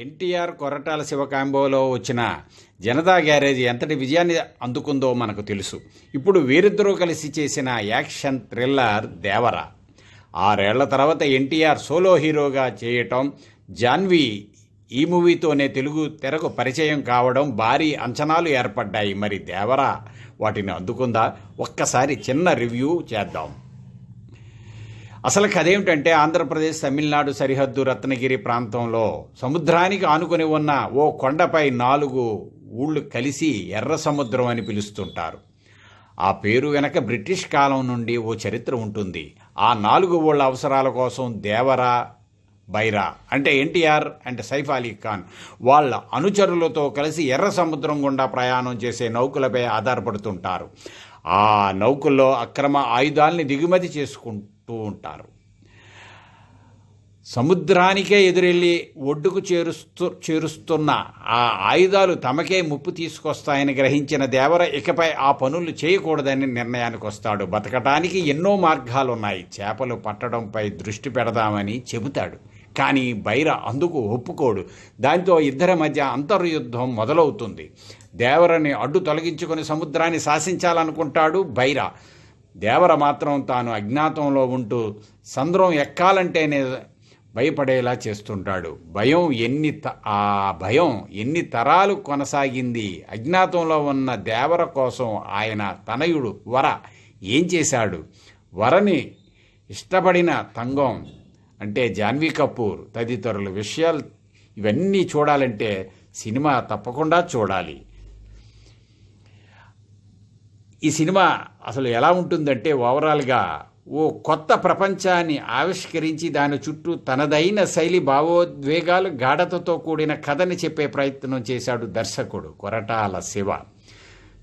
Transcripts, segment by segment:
ఎన్టీఆర్ కొరటాల శివ కాంబోలో వచ్చిన జనతా గ్యారేజ్ ఎంతటి విజయాన్ని అందుకుందో మనకు తెలుసు. ఇప్పుడు వీరిద్దరూ కలిసి చేసిన యాక్షన్ థ్రిల్లర్ దేవర. ఆరేళ్ళ తర్వాత ఎన్టీఆర్ సోలో హీరోగా చేయటం జాన్వి ఈ మూవీతోనే తెలుగు తెరకు పరిచయం కావడం భారీ అంచనాలు ఏర్పడ్డాయి. మరి దేవరా వాటిని అందుకుందా? ఒక్కసారి చిన్న రివ్యూ చేద్దాం. అసలు కథ ఏమిటంటే ఆంధ్రప్రదేశ్ తమిళనాడు సరిహద్దు రత్నగిరి ప్రాంతంలో సముద్రానికి ఆనుకొని ఉన్న ఓ కొండపై నాలుగు ఊళ్ళు కలిసి ఎర్ర సముద్రం అని పిలుస్తుంటారు. ఆ పేరు వెనక బ్రిటిష్ కాలం నుండి ఓ చరిత్ర ఉంటుంది. ఆ నాలుగు ఊళ్ళ అవసరాల కోసం దేవరా బైరా అంటే ఎన్టీఆర్ అంటే సైఫ్ అలీ ఖాన్ వాళ్ళ అనుచరులతో కలిసి ఎర్ర సముద్రం గుండా ప్రయాణం చేసే నౌకలపై ఆధారపడుతుంటారు. ఆ నౌకల్లో అక్రమ ఆయుధాల్ని దిగుమతి చేస్తూ ఉంటారు. సముద్రానికే ఎదురెళ్ళి ఒడ్డుకు చేరుస్తూ చేరుస్తున్న ఆ ఆయుధాలు తమకే ముప్పు తీసుకొస్తాయని గ్రహించిన దేవర ఇకపై ఆ పనులు చేయకూడదని నిర్ణయానికి వస్తాడు. బతకటానికి ఎన్నో మార్గాలు ఉన్నాయి చేపలు పట్టడంపై దృష్టి పెడదామని చెబుతాడు. కానీ బైర అందుకు ఒప్పుకోడు. దాంతో ఇద్దరి మధ్య అంతర్యుద్ధం మొదలవుతుంది. దేవరని అడ్డు తొలగించుకొని సముద్రాన్ని శాసించాలనుకుంటాడు బైర. దేవర మాత్రం తాను అజ్ఞాతంలో ఉంటూ సంద్రం ఎక్కాలంటేనే భయపడేలా చేస్తుంటాడు. భయం ఎన్ని త ఆ భయం ఎన్ని తరాలు కొనసాగింది? అజ్ఞాతంలో ఉన్న దేవర కోసం ఆయన తనయుడు వర ఏం చేశాడు? వరని ఇష్టపడిన తంగం అంటే జాన్వీ కపూర్ తదితరుల విషయాలు ఇవన్నీ చూడాలంటే సినిమా తప్పకుండా చూడాలి. ఈ సినిమా అసలు ఎలా ఉంటుందంటే ఓవరాల్గా ఓ కొత్త ప్రపంచాన్ని ఆవిష్కరించి దాని చుట్టూ తనదైన శైలి భావోద్వేగాలు గాఢతతో కూడిన కథని చెప్పే ప్రయత్నం చేశాడు దర్శకుడు కొరటాల శివ.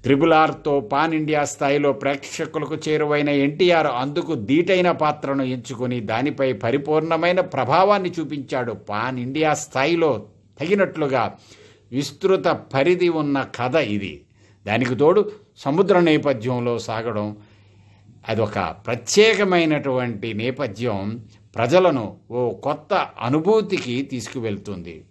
త్రిబుల్ ఆర్తో పాన్ ఇండియా స్థాయిలో ప్రేక్షకులకు చేరువైన ఎన్టీఆర్ అందుకు దీటైన పాత్రను ఎంచుకొని దానిపై పరిపూర్ణమైన ప్రభావాన్ని చూపించాడు. పాన్ ఇండియా స్థాయిలో తగినట్లుగా విస్తృత పరిధి ఉన్న కథ ఇది. దానికి తోడు సముద్ర నేపథ్యంలో సాగడం అదొక ప్రత్యేకమైనటువంటి నేపథ్యం ప్రజలను ఓ కొత్త అనుభూతికి తీసుకువెళ్తుంది.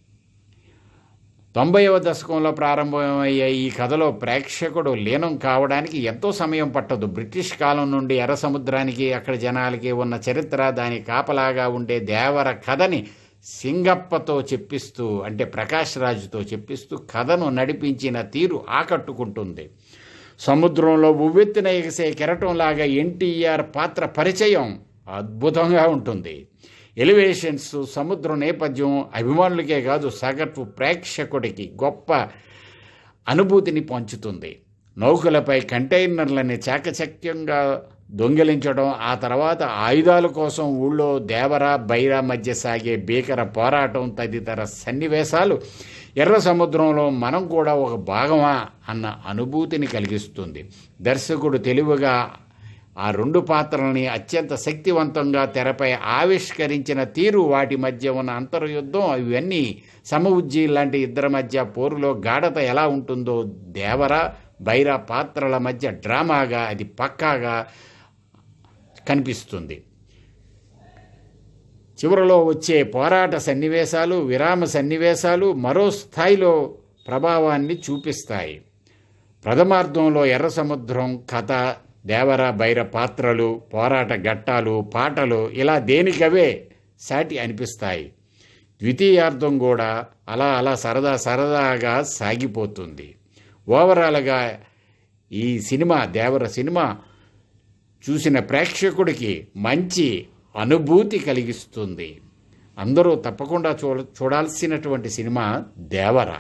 తొంభైవ దశకంలో ప్రారంభమయ్యే ఈ కథలో ప్రేక్షకుడు లీనం కావడానికి ఎంతో సమయం పట్టదు. బ్రిటిష్ కాలం నుండి ఎర్ర సముద్రానికి అక్కడ జనాలకి ఉన్న చరిత్ర దాని కాపలాగా ఉండే దేవర కథని సింగప్పతో చెప్పిస్తూ అంటే ప్రకాష్ రాజుతో చెప్పిస్తూ కథను నడిపించిన తీరు ఆకట్టుకుంటుంది. సముద్రంలో ఉవ్వెత్తిన ఎగసే కెరటంలాగా ఎన్టీఆర్ పాత్ర పరిచయం అద్భుతంగా ఉంటుంది. ఎలివేషన్స్ సముద్రం నేపథ్యం అభిమానులకే కాదు సగటు ప్రేక్షకుడికి గొప్ప అనుభూతిని పంచుతుంది. నౌకలపై కంటైనర్లని చాకచక్యంగా దొంగిలించడం ఆ తర్వాత ఆయుధాల కోసం ఊళ్ళో దేవర బైరా మధ్య సాగే భీకర పోరాటం తదితర సన్నివేశాలు ఎర్ర సముద్రంలో మనం కూడా ఒక భాగమా అన్న అనుభూతిని కలిగిస్తుంది. దర్శకుడు తెలివిగా ఆ రెండు పాత్రల్ని అత్యంత శక్తివంతంగా తెరపై ఆవిష్కరించిన తీరు వాటి మధ్య ఉన్న అంతర్యుద్ధం ఇవన్నీ సమఉజ్జి లాంటి ఇద్దరి మధ్య పోరులో గాఢత ఎలా ఉంటుందో దేవర బైరా పాత్రల మధ్య డ్రామాగా అది పక్కాగా కనిపిస్తుంది. చివరలో వచ్చే పోరాట సన్నివేశాలు విరామ సన్నివేశాలు మరో స్థాయిలో ప్రభావాన్ని చూపిస్తాయి. ప్రథమార్థంలో ఎర్ర సముద్రం కథ దేవర బైర పాత్రలు పోరాట ఘట్టాలు పాటలు ఇలా దేనికవే సాటి అనిపిస్తాయి. ద్వితీయార్థం కూడా అలా అలా సరదా సరదాగా సాగిపోతుంది. ఓవరాల్గా ఈ సినిమా దేవర సినిమా చూసిన ప్రేక్షకుడికి మంచి అనుభూతి కలిగిస్తుంది. అందరూ తప్పకుండా చూడ చూడాల్సినటువంటి సినిమా దేవర.